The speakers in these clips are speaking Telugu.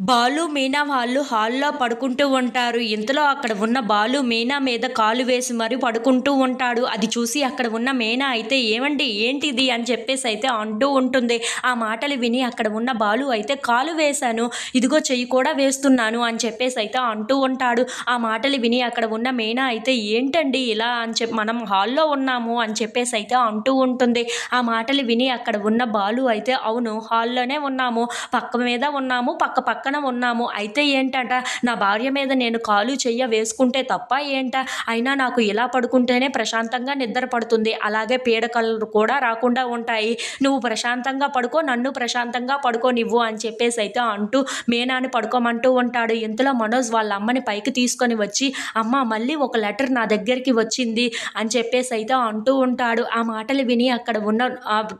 బాలు మీనా వాళ్ళు హాల్లో పడుకుంటూ ఉంటారు. ఇంతలో అక్కడ ఉన్న బాలు మీనా మీద కాలు వేసి మరి పడుకుంటూ ఉంటాడు. అది చూసి అక్కడ ఉన్న మీనా అయితే ఏమండి ఏంటిది? అని చెప్పేసి అయితే అంటూ ఉంటుంది. ఆ మాటలు విని అక్కడ ఉన్న బాలు అయితే కాలు వేశాను. ఇదిగో చెయ్యి కూడా వేస్తున్నాను. అని చెప్పేసి అయితే అంటూ ఉంటాడు. ఆ మాటలు విని అక్కడ ఉన్న మీనా అయితే ఏంటండి ఇలా అని చెప్పి మనం హాల్లో ఉన్నాము అని చెప్పేసి అయితే అంటూ ఉంటుంది. ఆ మాటలు విని అక్కడ ఉన్న బాలు అయితే అవును హాల్లోనే ఉన్నాము. పక్క మీద ఉన్నాము. పక్క పక్కన ఉన్నాము. అయితే ఏంటంట నా భార్య మీద నేను కాలు చెయ్య వేసుకుంటే తప్ప ఏంట? అయినా నాకు ఇలా పడుకుంటేనే ప్రశాంతంగా నిద్ర పడుతుంది. అలాగే పీడకలు కూడా రాకుండా ఉంటాయి. నువ్వు ప్రశాంతంగా పడుకో నన్ను ప్రశాంతంగా పడుకోనివ్వు అని చెప్పేసి అయితే అంటూ మేనాని పడుకోమంటూ ఉంటాడు. ఇంతలో మనోజ్ వాళ్ళ అమ్మని పైకి తీసుకొని వచ్చి అమ్మ మళ్ళీ ఒక లెటర్ నా దగ్గరికి వచ్చింది అని చెప్పేసి అయితే అంటూ ఉంటాడు. ఆ మాటలు విని అక్కడ ఉన్న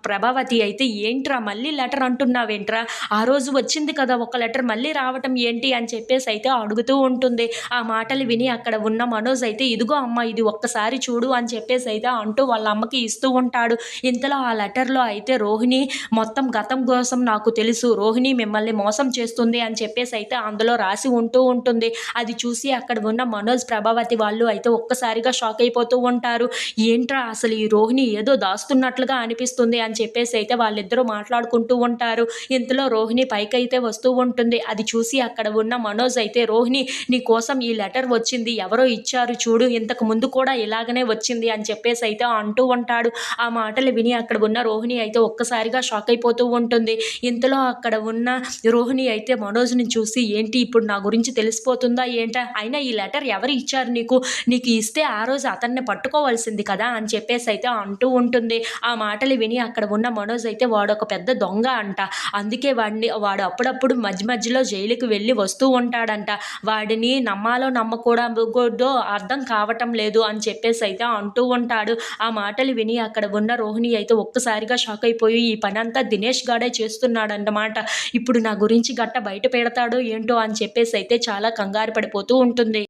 ప్రభావతి అయితే ఏంట్రా మళ్ళీ లెటర్ అంటున్నావేంట్రా? ఆ రోజు వచ్చింది కదా ఒక లెటర్ మళ్ళీ మళ్ళీ రావటం ఏంటి అని చెప్పేసి అయితే అడుగుతూ ఉంటుంది. ఆ మాటలు విని అక్కడ ఉన్న మనోజ్ అయితే ఇదిగో అమ్మ ఇది ఒక్కసారి చూడు అని చెప్పేసి అయితే అంటూ వాళ్ళ అమ్మకి ఇస్తూ ఉంటాడు. ఇంతలో ఆ లెటర్లో అయితే రోహిణి మొత్తం గతం కోసం నాకు తెలుసు రోహిణి మిమ్మల్ని మోసం చేస్తుంది అని చెప్పేసి అయితే అందులో రాసి ఉంటూ ఉంటుంది. అది చూసి అక్కడ ఉన్న మనోజ్ ప్రభావతి వాళ్ళు అయితే ఒక్కసారిగా షాక్ అయిపోతూ ఉంటారు. ఏంట్రా అసలు ఈ రోహిణి ఏదో దాస్తున్నట్లుగా అనిపిస్తుంది అని చెప్పేసి అయితే వాళ్ళిద్దరూ మాట్లాడుకుంటూ ఉంటారు. ఇంతలో రోహిణి పైకైతే వస్తూ ఉంటుంది. అది చూసి అక్కడ ఉన్న మనోజ్ అయితే రోహిణి నీ కోసం ఈ లెటర్ వచ్చింది. ఎవరో ఇచ్చారు చూడు. ఇంతకు ముందు కూడా ఇలాగనే వచ్చింది అని చెప్పేసి అయితే అంటూ ఉంటాడు. ఆ మాటలు విని అక్కడ ఉన్న రోహిణి అయితే ఒక్కసారిగా షాక్ అయిపోతూ ఉంటుంది. ఇంతలో అక్కడ ఉన్న రోహిణి అయితే మనోజ్ని చూసి ఏంటి ఇప్పుడు నా గురించి తెలిసిపోతుందా? ఏంటా? అయినా ఈ లెటర్ ఎవరు ఇచ్చారు నీకు? నీకు ఇస్తే ఆ రోజు అతన్ని పట్టుకోవాల్సింది కదా అని చెప్పేసి అయితే అంటూ ఉంటుంది. ఆ మాటలు విని అక్కడ ఉన్న మనోజ్ అయితే వాడు ఒక పెద్ద దొంగ అంట. అందుకే వాడిని వాడు అప్పుడప్పుడు మధ్య మధ్యలో మధ్యలో జైలుకి వెళ్ళి వస్తూ ఉంటాడంట. వాడిని నమ్మాలో నమ్మకూడదో అర్థం కావటం లేదు అని చెప్పేసి అయితే అంటూ ఉంటాడు. ఆ మాటలు విని అక్కడ ఉన్న రోహిణి అయితే ఒక్కసారిగా షాక్ అయిపోయి ఈ పని అంతా దినేష్ గాడే చేస్తున్నాడన్నమాట. ఇప్పుడు నా గురించి గట్ట బయట పెడతాడో ఏంటో అని చెప్పేసి అయితే చాలా కంగారు పడిపోతూ ఉంటుంది.